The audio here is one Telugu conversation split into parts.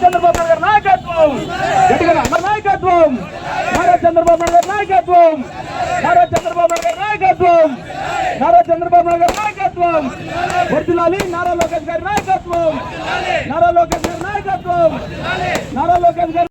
చంద్రబాబు నాయుడు గారి నాయకత్వం. నాయకత్వం. నారా చంద్రబాబు నాయుడు గారి నాయకత్వం. నారా చంద్రబాబు నాయుడు గారి నాయకత్వం. నారా చంద్రబాబు నాయుడు గారి నాయకత్వం. వర్దిలాలి నారా లోకేష్ గారి నాయకత్వం. నారా లోకేష్ గారి నాయకత్వం. నారా లోకేష్ గారి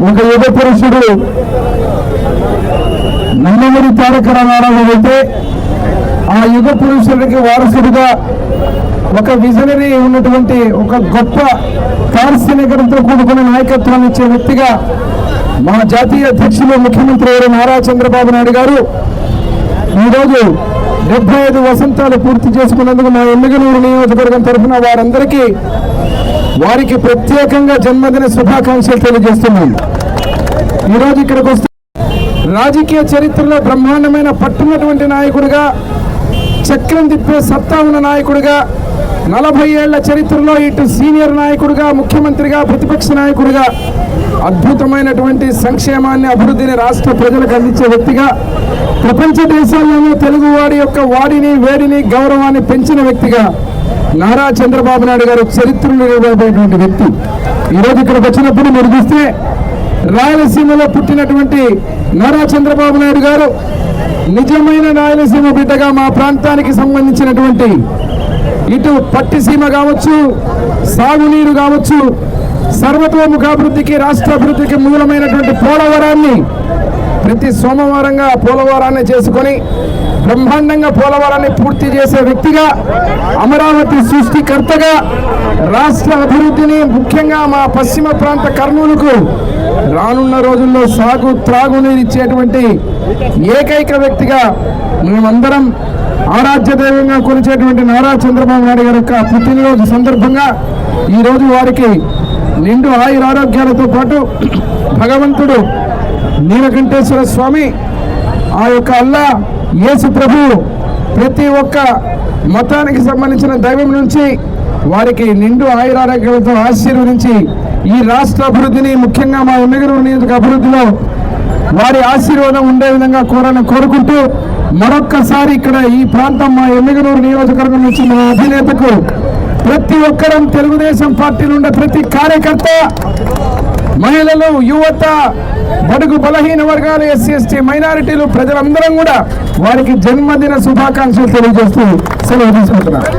ఒక యుగ పురుషుడు నందమూరి తారక రామారావు అయితే ఆ యుగ పురుషుడికి వారసుడిగా ఒక విజనరీ ఉన్నటువంటి ఒక గొప్ప పారిశ్రామికతతో కూడుకున్న నాయకత్వాన్ని ఇచ్చే వ్యక్తిగా మా జాతీయ అధ్యక్షులు ముఖ్యమంత్రి గారు నారా చంద్రబాబు నాయుడు గారు ఈరోజు డెబ్బై ఐదు వసంతాలు పూర్తి చేసుకున్నందుకు మా ఎమ్మిగనూరు నియోజకవర్గం తరఫున వారందరికీ వారికి ప్రత్యేకంగా జన్మదిన శుభాకాంక్షలు తెలియజేస్తున్నాను ఈరోజు ఇక్కడికి వస్తే రాజకీయ చరిత్రలో బ్రహ్మాండమైన పట్టున్నటువంటి నాయకుడిగా చక్రం తిప్పే సత్తా ఉన్న నాయకుడిగా నలభై ఏళ్ళ చరిత్రలో ఇటు సీనియర్ నాయకుడిగా ముఖ్యమంత్రిగా ప్రతిపక్ష నాయకుడిగా అద్భుతమైనటువంటి సంక్షేమాన్ని అభివృద్ధిని రాష్ట్ర ప్రజలకు అందించే వ్యక్తిగా ప్రపంచ దేశాల్లోనూ తెలుగు వాడి యొక్క వాడిని వేడిని గౌరవాన్ని పెంచిన వ్యక్తిగా నారా చంద్రబాబు నాయుడు గారు చరిత్రలో నిలబడేటువంటి వ్యక్తి. ఈరోజు ఇక్కడికి వచ్చినప్పుడు మీరు చూస్తే రాయలసీమలో పుట్టినటువంటి నారా చంద్రబాబు నాయుడు గారు నిజమైన రాయలసీమ బిడ్డగా మా ప్రాంతానికి సంబంధించినటువంటి ఇటు పట్టిసీమ కావచ్చు సాగునీరు కావచ్చు సర్వతోముఖాభివృద్ధికి రాష్ట్ర అభివృద్ధికి మూలమైనటువంటి పోలవరాన్ని ప్రతి సోమవారంగా పోలవరాన్ని చేసుకొని బ్రహ్మాండంగా పోలవరాన్ని పూర్తి చేసే వ్యక్తిగా అమరావతి సృష్టికర్తగా రాష్ట్ర అభివృద్ధిని ముఖ్యంగా మా పశ్చిమ ప్రాంత కర్నూలుకు రానున్న రోజుల్లో సాగు త్రాగునీరు ఇచ్చేటువంటి ఏకైక వ్యక్తిగా మేమందరం ఆరాధ్యదైవంగా కొలిచేటువంటి నారా చంద్రబాబు నాయుడు గారి యొక్క పుట్టినరోజు సందర్భంగా ఈరోజు వారికి నిండు ఆయురారోగ్యాలతో పాటు భగవంతుడు నీలకంఠేశ్వర స్వామి ఆ యొక్క అల్లా యేసు ప్రభు ప్రతి ఒక్క మతానికి సంబంధించిన దైవం నుంచి వారికి నిండు ఆయురారోగ్యాలతో ఆశీర్వదించి ఈ రాష్ట్ర అభివృద్ధిని ముఖ్యంగా మా ఎమ్మెగూరు నియోజక అభివృద్ధిలో వారి ఆశీర్వాదం ఉండే విధంగా కోరని కోరుకుంటూ మరొక్కసారి ఇక్కడ ఈ ప్రాంతం మా ఎమ్మిగనూరు నియోజకవర్గం నుంచి మా అధినేతకు ప్రతి ఒక్కరం తెలుగుదేశం పార్టీ నుండి ప్రతి కార్యకర్త మహిళలు యువత బడుగు బలహీన వర్గాలు ఎస్సీ ఎస్టీ మైనారిటీలు ప్రజలందరం కూడా వారికి జన్మదిన శుభాకాంక్షలు తెలియజేస్తూ సెలవు తీసుకుంటున్నారు